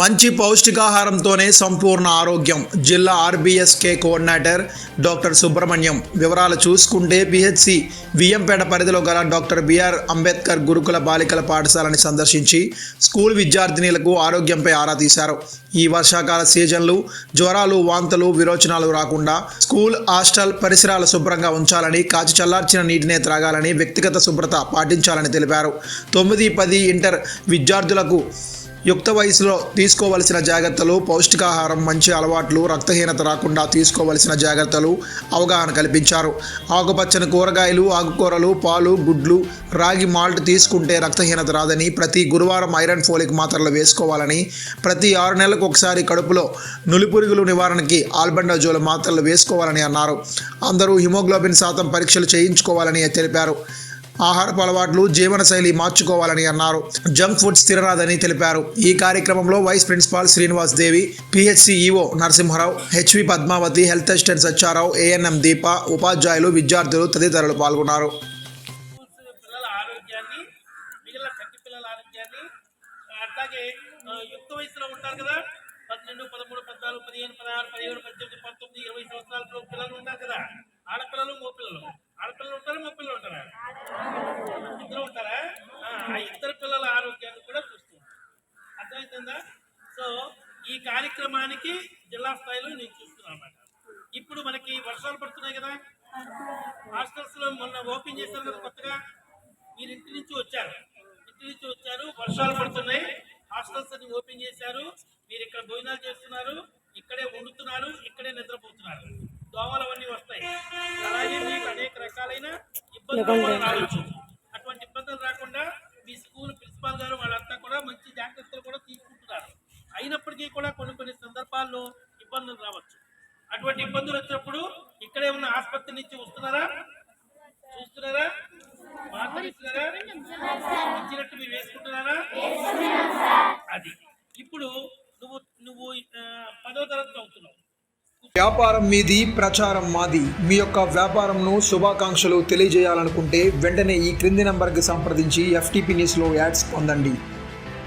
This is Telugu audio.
మంచి పౌష్టికాహారంతోనే సంపూర్ణ ఆరోగ్యం. జిల్లా ఆర్బీఎస్కే కోఆర్డినేటర్ డాక్టర్ సుబ్రహ్మణ్యం వివరాలు చూసుకుంటే పిహెచ్సి వియ్యంపేట పరిధిలో గల డాక్టర్ బిఆర్ అంబేద్కర్ గురుకుల బాలికల పాఠశాలని సందర్శించి స్కూల్ విద్యార్థినులకు ఆరోగ్యంపై ఆరా తీశారు. ఈ వర్షాకాల సీజన్లు జ్వరాలు వాంతులు విరోచనాలు రాకుండా స్కూల్ హాస్టల్ పరిసరాలు శుభ్రంగా ఉంచాలని కాచి చల్లార్చిన నీటినే త్రాగాలని వ్యక్తిగత శుభ్రత పాటించాలని తెలిపారు. తొమ్మిది పది ఇంటర్ విద్యార్థులకు యుక్త వయసులో తీసుకోవలసిన జాగ్రత్తలు పౌష్టికాహారం మంచి అలవాట్లు రక్తహీనత రాకుండా తీసుకోవలసిన జాగ్రత్తలు అవగాహన కల్పించారు. ఆకుపచ్చని కూరగాయలు ఆకుకూరలు పాలు గుడ్లు రాగి మాల్ట్ తీసుకుంటే రక్తహీనత రాదని ప్రతి గురువారం ఐరన్ ఫోలిక్ మాత్రలు వేసుకోవాలని ప్రతి ఆరు నెలలకు ఒకసారి కడుపులో నులిపురుగులు నివారణకి ఆల్బండజోల్ మాత్రలు వేసుకోవాలని అన్నారు. అందరూ హిమోగ్లోబిన్ శాతం పరీక్షలు చేయించుకోవాలని తెలిపారు ఆహారపు అలవాట్లు జీవనశైలి మార్చుకోవాలని అన్నారు. జంక్ ఫుడ్స్ తినరాదని తెలిపారు. ఈ కార్యక్రమంలో vice principal Srinivas Devi PHC Narasimharao HV Padmavathi health assistant Sacharao ANM Deepa ఉపాధ్యాయులు విద్యార్థులు తదితరులు పాల్గొన్నారు. యుక్త వయసులో ఉంటారు కదా పన్నెండు పదమూడు పద్నాలుగు పదిహేను పదహారు పదిహేడు పద్దెనిమిది పంతొమ్మిది ఇరవై సంవత్సరాల పిల్లలు ఉన్నారు కదా ఆడపిల్లలు ఈ కార్యక్రమానికి జిల్లా స్థాయిలో నేను చూస్తున్నాను ఇప్పుడు మనకి వర్షాలు పడుతున్నాయి కదా. హాస్టల్స్లో మొన్న ఓపెన్ చేశారు కదా కొత్తగా. మీరు ఇంటి నుంచి వచ్చారు. ఇంటి నుంచి వచ్చారు వర్షాలు పడుతున్నాయి. హాస్టల్స్ అని ఓపెన్ చేశారు. మీరు ఇక్కడ భోజనాలు చేస్తున్నారు. ఇక్కడే వండుతున్నారు ఇక్కడే నిద్రపోతున్నారు. దోమలు అవన్నీ వస్తాయి. అలాగే మీకు అనేక రకాలైన ఇబ్బందులు. రావచ్చు అటువంటి ఇబ్బందులు రాకుండా మీ స్కూల్ ప్రిన్సిపాల్ గారు వాళ్ళంతా కూడా మంచి జాగ్రత్తలు కూడా తీసుకుంటున్నారు అయినప్పటికీ కూడా కొన్ని కొన్ని సందర్భాల్లో ఇబ్బందులు రావచ్చు. అటువంటి ఇబ్బందులు వచ్చినప్పుడు ఇక్కడే ఉన్న ఆసుపత్రి నుంచి వస్తున్నారా? చూస్తున్నారా? మాత్రం ఇచ్చినట్టు మీరు వేసుకుంటున్నారా? అది. ఇప్పుడు నువ్వు నువ్వు పదో తరగతి అవుతున్నావు. వ్యాపారం మీది ప్రచారం మాది. మీ యొక్క వ్యాపారంను శుభాకాంక్షలు తెలియజేయాలనుకుంటే వెంటనే ఈ క్రింది నంబర్కి సంప్రదించి ఎఫ్టీపీ న్యూస్లో యాడ్స్ పొందండి.